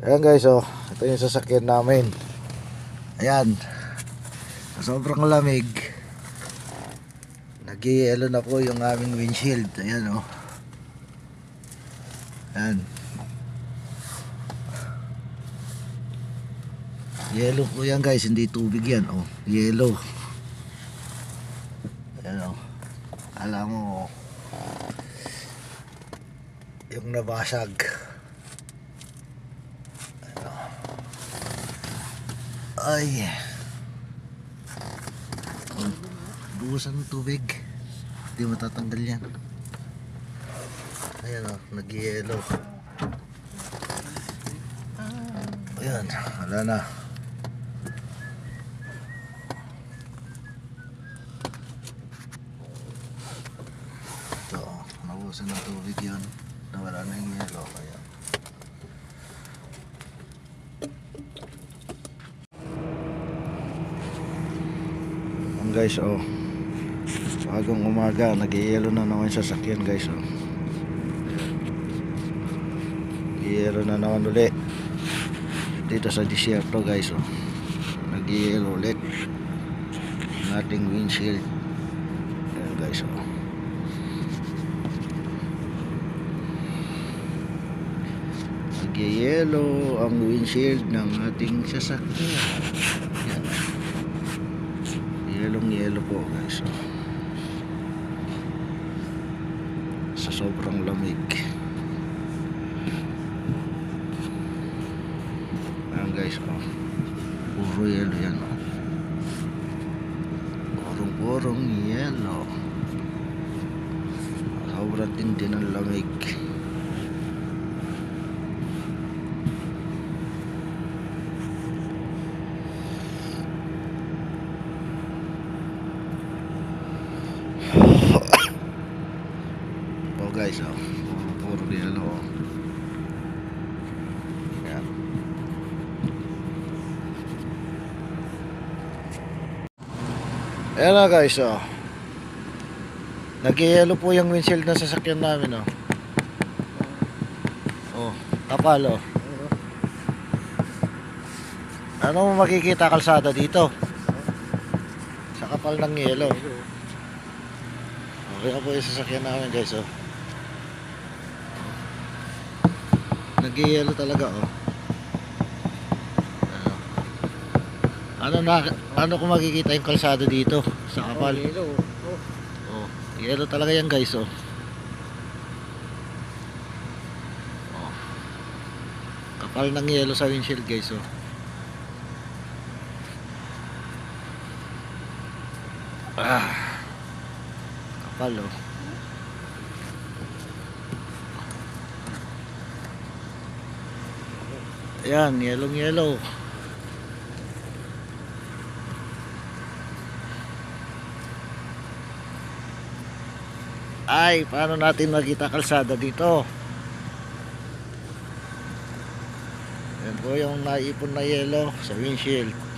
Ayan guys, oh. Ito yung sasakyan namin. Ayan. Sobrang lamig. nag na po yung aming windshield. Ayan, oh. Ayan. Yellow po yan guys, hindi tubig yan. Oh, yellow. Ayan, oh. Alam mo, oh. yung nabasag. Ay. Oh, buhusan ng tubig. Hindi matatanggal yan. Ayan o, oh, nag-yellow. Ayan, wala na. Ito, nabuhusan ng tubig yun. Nawala na yung yellow. Ayan. Guys, oh. Bagong umaga, nag-yellow na naman sa sasakyan guys, oh. Nag-yellow na naman ulit. Dito sa disyerto guys, oh. Nag-yellow ulit. Ang ating windshield. Ayan guys, oh. Nag-yellow ang windshield ng ating sasakyan. Yellow yellow po guys. Sa sobrang lamig. Ayan guys. Oh. Puro yellow yan. Oh. Purong purong yellow. Sobrang tindi ng lamig. Oh guys, oh. Puro, yellow. Oh. Yan. Ayan na guys, oh. Nag-yellow po yung windshield ng sasakyan namin, oh. Oh, kapal, oh. Ano mo makikita kalsada dito? Sa kapal ng yellow. Okay po yung sasakyan namin guys, oh. Nag-yellow talaga, oh. Ano? Na ano kung makikita yung kalsada dito sa kapal? Yellow. Oh. Oh, yellow talaga yan guys, oh. oh. Kapal ng yellow sa windshield guys, oh. Ah. Kapal, oh. Ayan, yellow yellow. Ay, paano natin makita kalsada dito? Yan po yung naipon na yellow sa windshield.